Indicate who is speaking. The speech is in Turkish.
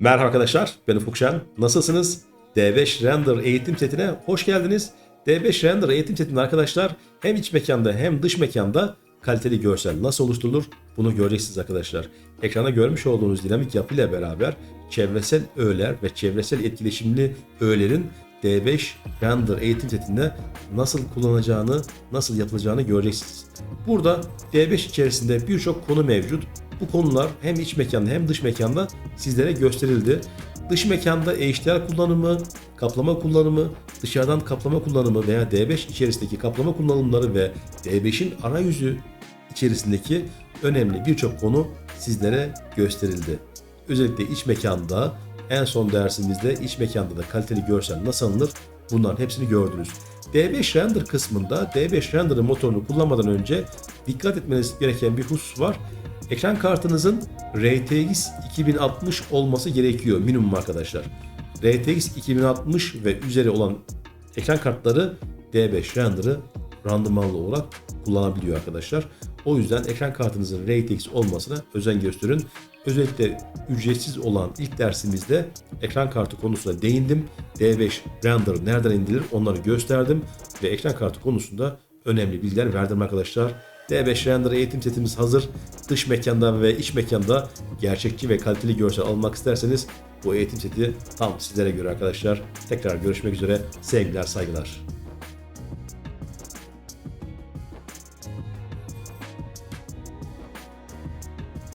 Speaker 1: Merhaba arkadaşlar, ben Ufuk Şen. Nasılsınız? D5 Render eğitim setine hoş geldiniz. D5 Render eğitim setinde arkadaşlar hem iç mekanda hem dış mekanda kaliteli görsel nasıl oluşturulur bunu göreceksiniz arkadaşlar. Ekranda görmüş olduğunuz dinamik yapıyla beraber çevresel öğeler ve çevresel etkileşimli öğelerin D5 Render eğitim setinde nasıl kullanacağını, nasıl yapılacağını göreceksiniz. Burada D5 içerisinde birçok konu mevcut. Bu konular hem iç mekanda hem dış mekanda sizlere gösterildi. Dış mekanda HDR kullanımı, kaplama kullanımı, dışarıdan kaplama kullanımı veya D5 içerisindeki kaplama kullanımları ve D5'in arayüzü içerisindeki önemli birçok konu sizlere gösterildi. Özellikle iç mekanda en son dersimizde iç mekanda da kaliteli görsel nasıl alınır bunların hepsini gördünüz. D5 Render kısmında D5 Render'ın motorunu kullanmadan önce dikkat etmeniz gereken bir husus var. Ekran kartınızın RTX 2060 olması gerekiyor minimum arkadaşlar. RTX 2060 ve üzeri olan ekran kartları D5 Render'ı randımanlı olarak kullanabiliyor arkadaşlar. O yüzden ekran kartınızın RTX olmasına özen gösterin. Özellikle ücretsiz olan ilk dersimizde ekran kartı konusuna değindim. D5 Render nereden indirilir onları gösterdim ve ekran kartı konusunda önemli bilgiler verdim arkadaşlar. D5 Render eğitim setimiz hazır. Dış mekanda ve iç mekanda gerçekçi ve kaliteli görsel almak isterseniz bu eğitim seti tam sizlere göre arkadaşlar. Tekrar görüşmek üzere. Sevgiler, saygılar.